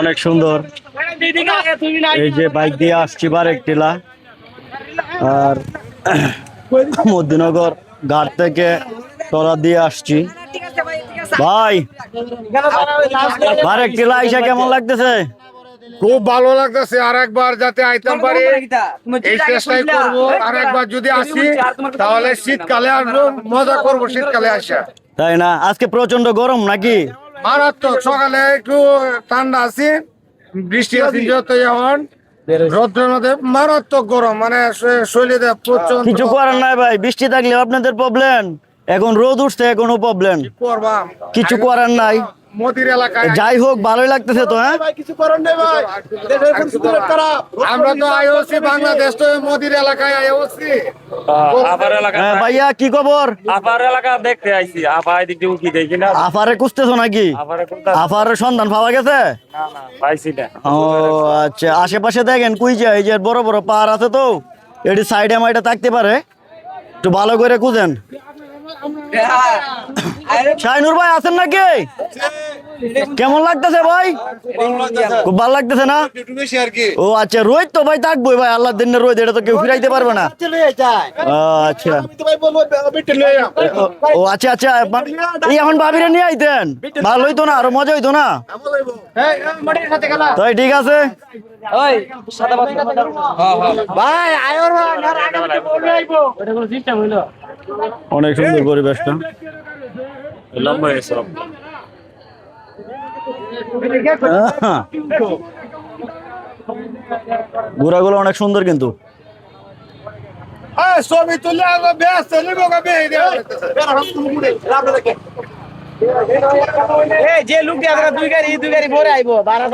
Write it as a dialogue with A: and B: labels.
A: অনেক সুন্দর। এই যে বাইক দিয়ে আসছি বারেক টিলা আর মধ্যনগর ঘাট থেকে তলা দিয়ে আসছি। ভাই বারেক টিলা আইসা কেমন লাগতেছে?
B: খুব ভালো লাগতেছে আর একবার যাতে আইতাম পারি। এই চেষ্টাই করব আর একবার যদি আসি তাহলে শীতকালে আসব মজা করব শীতকালে আসা
A: তাই না? আজকে প্রচণ্ড গরম নাকি?
B: মারাত্মক। সকালে একটু ঠান্ডা আছে বৃষ্টি আছে যত এখন। রৌদ্রের মধ্যে মারাত্মক গরম মানে শরীরে প্রচণ্ড
A: কিছু করার নাই ভাই বৃষ্টি থাকলে আপনাদের প্রবলেম এখন রোদ উঠছে এখনও প্রবলেম
B: করবা?
A: কিছু করার নাই।
B: মোদির এলাকায়
A: যাই হোক ভালোই লাগতেছে তো হ্যাঁ?
B: আমরা তো আইওসি বাংলাদেশ তো মোদির এলাকায় আইওসি।
C: এলাকা।
A: হ্যাঁ, ভাইয়া কি খবর?
C: এলাকা দেখতে আইছি। এদিক দিয়ে দেখি না
A: নাকি? আফারের সন্ধান পাওয়া গেছে?
C: না না পাইছি না।
A: ও আচ্ছা আশেপাশে দেখেন কুইজা এই যে বড় বড় পাহাড় আছে তো এটি সাইডে মাইডে থাকতে পারে। একটু ভালো করে খুঁজেন। শাইনুর ভাই আছেন নাকি? কেমন লাগতেছে ভাই? খুব ভালো লাগতেছে না? ও আচ্ছা রোহিত তো ভাই থাকবোই ভাই আল্লাহ দিন রোহিত, এটা তো কেউ ফিরাইতে পারবে না। আচ্ছা। ও- আচ্ছা আচ্ছা এই এখন ভাবিরে নিয়ে আইতেন? ভালো হইতো না, আরও মজা হইতো না? তাই ঠিক আছে? অনেক সুন্দর পরিবেশটা।
C: লম্বা এসব
A: ঘোরাগুলো অনেক সুন্দর কিন্তু।
B: ছবি তুলে আগে ব্যস্ত নিবো
D: যে লোক দুই গাড়ি দুই গাড়ি ভরে আইবো বারো